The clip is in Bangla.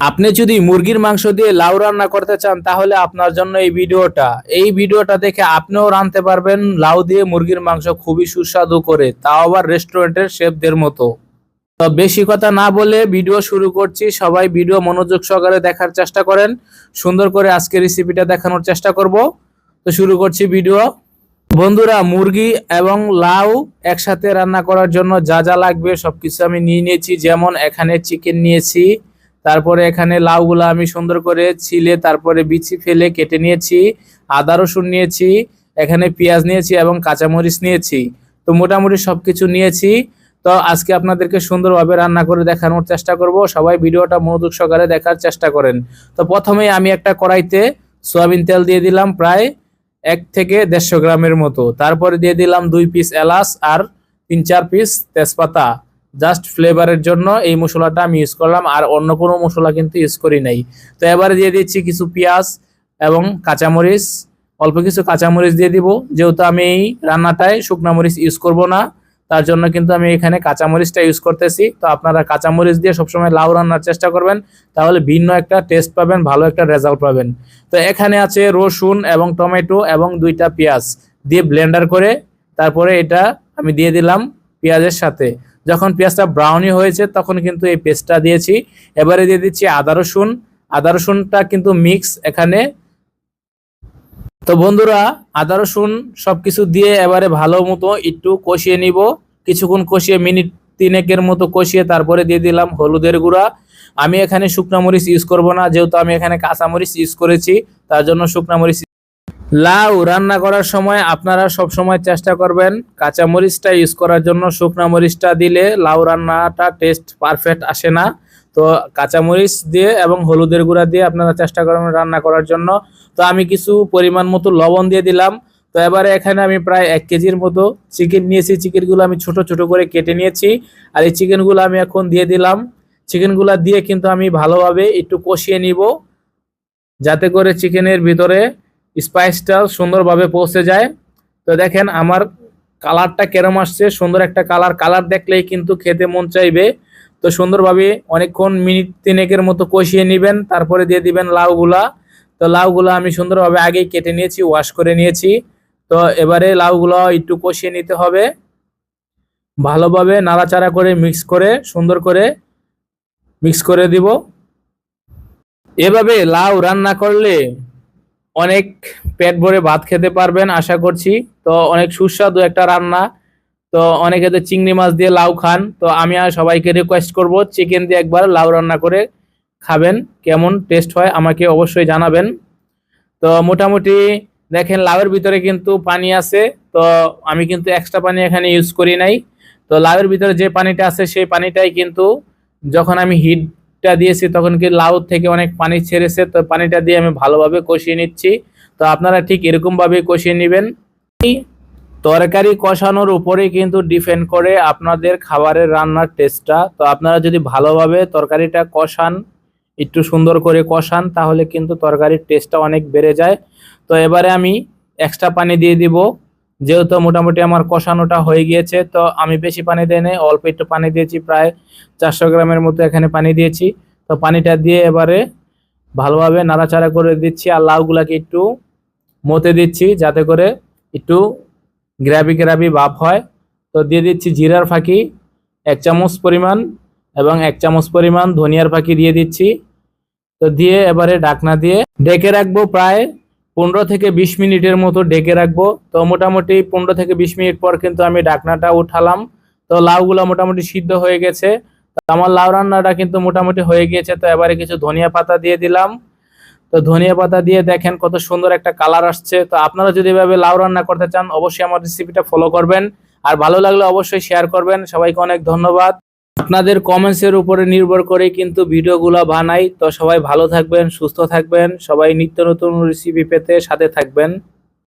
আপনি যদি মুরগির মাংস দিয়ে লাউ রান্না করতে চান, তাহলে আপনার জন্য এই ভিডিওটা। এই ভিডিওটা দেখে আপনিও রাঁধতে পারবেন, লাউ দিয়ে মুরগির মাংস খুবই সুস্বাদু করে, তাও আবার রেস্টুরেন্টের শেফদের মতো। তো বেশি কথা না বলে ভিডিও শুরু করছি। সবাই ভিডিও মনোযোগ সহকারে দেখার চেষ্টা করেন। সুন্দর করে আজকে রেসিপিটা দেখানোর চেষ্টা করব। তো শুরু করছি ভিডিও। বন্ধুরা, মুরগি এবং লাউ একসাথে রান্না করার জন্য যা যা লাগবে সবকিছু আমি নিয়ে নিয়েছি। যেমন এখানে চিকেন নিয়েছি তারপরে এখানে লাউগুলো আমি সুন্দর করে ছিলে, তারপরে বিচি ফেলে কেটে নিয়েছি, আদা, রসুন নিয়েছি, এখানে পেঁয়াজ নিয়েছি এবং কাঁচামরিচ নিয়েছি। তো মোটামুটি সবকিছু নিয়েছি। তো আজকে আপনাদেরকে সুন্দরভাবে রান্না করে দেখানোর চেষ্টা করব। সবাই ভিডিওটা মনোযোগ সহকারে দেখার চেষ্টা করেন। তো প্রথমেই আমি একটা কড়াইতে সয়াবিন তেল দিয়ে দিলাম প্রায় এক থেকে দেড়শো গ্রামের মতো। তারপরে দিয়ে দিলাম দুই পিস এলাচ আর তিন চার পিস তেজপাতা। জাস্ট ফ্লেভারের জন্য এই মশলাটা আমি ইউজ করলাম, আর অন্য কোনো মশলা কিন্তু ইউজ করি নাই। তো এবারে দিয়ে দিচ্ছি কিছু পেঁয়াজ এবং কাঁচামরিচ। অল্প কিছু কাঁচামরিচ দিয়ে দিব, যেহেতু আমি এই রান্নাটায় শুকনা মরিচ ইউজ করব না, তার জন্য কিন্তু আমি এখানে কাঁচামরিচটা ইউজ করতেছি। তো আপনারা কাঁচামরিচ দিয়ে সবসময় লাউ রান্নার চেষ্টা করবেন, তাহলে ভিন্ন একটা টেস্ট পাবেন, ভালো একটা রেজাল্ট পাবেন। তো এখানে আছে রসুন এবং টমেটো এবং দুইটা পেঁয়াজ দিয়ে ব্লেন্ডার করে, তারপরে এটা আমি দিয়ে দিলাম পেঁয়াজের সাথে। যখন পেঁয়াজটা ব্রাউনি হয়েছে, তখন কিন্তু এই পেস্টটা দিয়েছি। এবারে দিয়ে দিচ্ছি আদা রসুন। আদা রসুনটা কিন্তু মিক্স এখানে। তো বন্ধুরা, আদা রসুন সবকিছু দিয়ে এবারে ভালো মতো একটু কষিয়ে নিব। কিছুক্ষণ কষিয়ে মিনিট তিনেকের মতো কষিয়ে তারপরে দিয়ে দিলাম হলুদের গুঁড়া। আমি এখানে শুকনো মরিচ ইউজ করব না, যেহেতু আমি এখানে কাঁচা মরিচ ইউজ করেছি, তার জন্য শুকনো মরিচ লাউ রান্না করার সময় আপনারা সব সময় চেষ্টা করবেন কাঁচা মরিচটা ইউজ করার জন্য। শুকনো মরিচটা দিলে লাউ রান্নাটা টেস্ট পারফেক্ট আসে না। তো কাঁচা মরিচ দিয়ে এবং হলুদের গুঁড়া দিয়ে আপনারা চেষ্টা করবেন রান্না করার জন্য। তো আমি কিছু পরিমাণ মতো লবণ দিয়ে দিলাম। তো এবারে এখানে আমি প্রায় এক কেজির মতো চিকেন নিয়েছি। চিকেনগুলো আমি ছোট ছোট করে কেটে নিয়েছি। আর এই চিকেনগুলো আমি এখন দিয়ে দিলাম। চিকেনগুলো দিয়ে কিন্তু আমি ভালোভাবে একটু কষিয়ে নিব। যাতে করে চিকেনের ভিতরে স্পাইসটা সুন্দরভাবে পৌঁছে যায়। তো দেখেন আমার কালারটা কেরম আসছে, সুন্দর একটা কালার। কালার দেখলেই কিন্তু খেতে মন চাইবে। তো সুন্দরভাবে অনেকক্ষণ মিনিট তিনেকের মতো কষিয়ে নেবেন, তারপরে দিয়ে দিবেন লাউগুলা। তো লাউগুলো আমি সুন্দরভাবে আগেই কেটে নিয়েছি ওয়াশ করে নিয়েছি। তো এবারে লাউগুলো একটু কষিয়ে নিতে হবে। ভালোভাবে নাড়াচাড়া করে মিক্স করে, সুন্দর করে মিক্স করে দিব। এভাবে লাউ রান্না করলে অনেক পেট ভরে ভাত খেতে পারবেন, আশা করছি। তো অনেক সুস্বাদু একটা রান্না। তো অনেকে তো চিংড়ি মাছ দিয়ে লাউ খান। তো আমি আর সবাইকে রিকোয়েস্ট করব চিকেন দিয়ে একবার লাউ রান্না করে খাবেন, কেমন টেস্ট হয় আমাকে অবশ্যই জানাবেন। তো মোটামুটি দেখেন, লাউয়ের ভিতরে কিন্তু পানি আছে। তো আমি কিন্তু এক্সট্রা পানি এখানে ইউজ করি নাই। তো লাউয়ের ভিতরে যে পানিটা আছে, সেই পানিটাই কিন্তু যখন আমি হিটটা দিয়েছি, তখন কি লাউ থেকে অনেক পানি ছেড়েছে, তো পানিটা দিয়ে আমি ভালোভাবে কষিয়ে নিচ্ছি। তো আপনারা ঠিক এরকমভাবে কষিয়ে নেবেন। তরকারি কষানোর উপরে কিন্তু ডিপেন্ড করে আপনাদের খাবারের রান্নার টেস্টটা। তো আপনারা যদি ভালোভাবে তরকারিটা কষান, একটু সুন্দর করে কষান, তাহলে কিন্তু তরকারির টেস্টটা অনেক বেড়ে যায়। তো এবারে আমি এক্সট্রা পানি দিয়ে দিব। যেহেতু মোটামুটি আমার কষানোটা হয়ে গিয়েছে, তো আমি বেশি পানি দিই নাই অল্প একটু পানি দিয়েছি, প্রায় চারশো গ্রামের মতো এখানে পানি দিয়েছি। তো পানিটা দিয়ে এবারে ভালোভাবে নাড়াচাড়া করে দিচ্ছি আর লাউগুলাকে একটু মতে দিচ্ছি যাতে করে একটু গ্রাবি গ্রাবি ভাব হয়। তো দিয়ে দিচ্ছি জিরার ফাঁকি, এক চামচ পরিমাণ এবং এক চামচ পরিমাণ ধনিয়ার ফাঁকি দিয়ে দিচ্ছি। তো দিয়ে এবারে ঢাকনা দিয়ে ডেকে রাখব প্রায় পনেরো থেকে বিশ মিনিটের মতো ডেকে রাখব। তো মোটামুটি পনেরো থেকে বিশ মিনিট পর কিন্তু আমি ঢাকনাটা উঠালাম। তো লাউগুলো মোটামুটি সিদ্ধ হয়ে গেছে। তো আমার লাউ রান্নাটা কিন্তু মোটামুটি হয়ে গিয়েছে। তো এবারে কিছু ধনিয়া পাতা দিয়ে দিলাম। তো ধনিয়া পাতা দিয়ে দেখেন কত সুন্দর একটা কালার আসছে। তো আপনারা যদি এভাবে লাউ রান্না করতে চান, অবশ্যই আমার রেসিপিটা ফলো করবেন। আর ভালো লাগলে অবশ্যই শেয়ার করবেন। সবাইকে অনেক ধন্যবাদ। আপনাদের কমেন্টসের উপরে নির্ভর করে কিন্তু ভিডিওগুলো বানাই। তো সবাই ভালো থাকবেন, সুস্থ থাকবেন। সবাই নিত্য নতুন রেসিপি পেতে সাথে থাকবেন।